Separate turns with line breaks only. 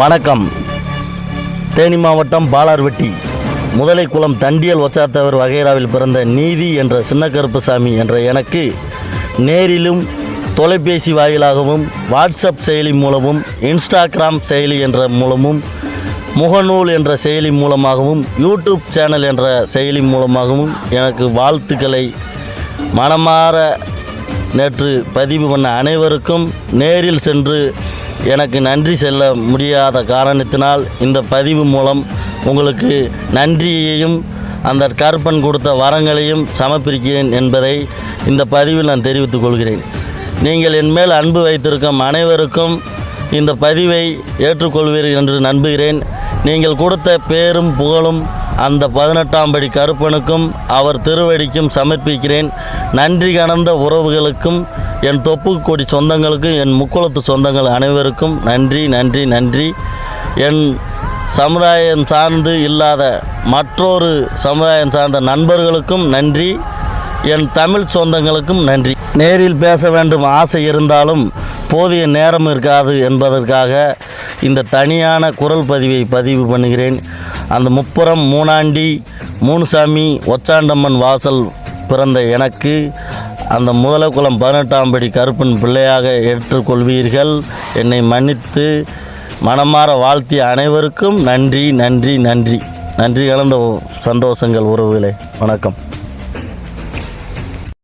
வணக்கம். தேனி மாவட்டம் பாலார்வெட்டி. முதலைக்குளம் தண்டியல் ஒச்சாத்தவர் வகைராவில் பிறந்த நீதி என்ற சின்ன கருப்பசாமி என்ற எனக்கு நேரிலும் தொலைபேசி வாயிலாகவும் வாட்ஸ்அப் செயலி மூலமும் இன்ஸ்டாகிராம் செயலி என்ற மூலமும் முகநூல் என்ற செயலி மூலமாகவும் யூடியூப் சேனல் என்ற செயலி மூலமாகவும் எனக்கு வாழ்த்துக்களை மனமாற நேற்று பதிவு பண்ண அனைவருக்கும் நேரில் சென்று எனக்கு நன்றி செல்ல முடியாத காரணத்தினால் இந்த பதிவு மூலம் உங்களுக்கு நன்றியையும் அந்த கருப்பன் கொடுத்த வரங்களையும் சமர்ப்பிக்கிறேன் என்பதை இந்த பதிவில் நான் தெரிவித்துக் கொள்கிறேன். நீங்கள் என் மேல் அன்பு வைத்திருக்கும் அனைவருக்கும் இந்த பதிவை ஏற்றுக்கொள்வீர்கள் என்று நம்புகிறேன். நீங்கள் கொடுத்த பேரும் புகழும் அந்த பதினெட்டாம் படி கருப்பனுக்கும் அவர் திருவடிக்கும் சமர்ப்பிக்கிறேன். நன்றி கணந்த உறவுகளுக்கும் என் தொப்பு கொடி சொந்தங்களுக்கும் என் முக்குளத்து சொந்தங்கள் அனைவருக்கும் நன்றி நன்றி நன்றி. என் சமுதாயம் சார்ந்து இல்லாத மற்றொரு சமுதாயம் சார்ந்த நண்பர்களுக்கும் நன்றி. என் தமிழ் சொந்தங்களுக்கும் நன்றி. நேரில் பேச வேண்டும் ஆசை இருந்தாலும் போதிய நேரம் இருக்காது என்பதற்காக இந்த தனியான குரல் பதிவை பதிவு பண்ணுகிறேன். அந்த முப்புறம் மூணாண்டி மூணுசாமி ஒச்சாண்டம்மன் வாசல் பிறந்த எனக்கு. அந்த முதலக்குளம் பதினெட்டாம் படி கருப்பன் பிள்ளையாக ஏற்றுக்கொள்வீர்கள். என்னை மன்னித்து மனமாற வாழ்த்திய அனைவருக்கும் நன்றி நன்றி நன்றி. நன்றி கலந்த சந்தோஷங்கள் உறவுகளே. வணக்கம்.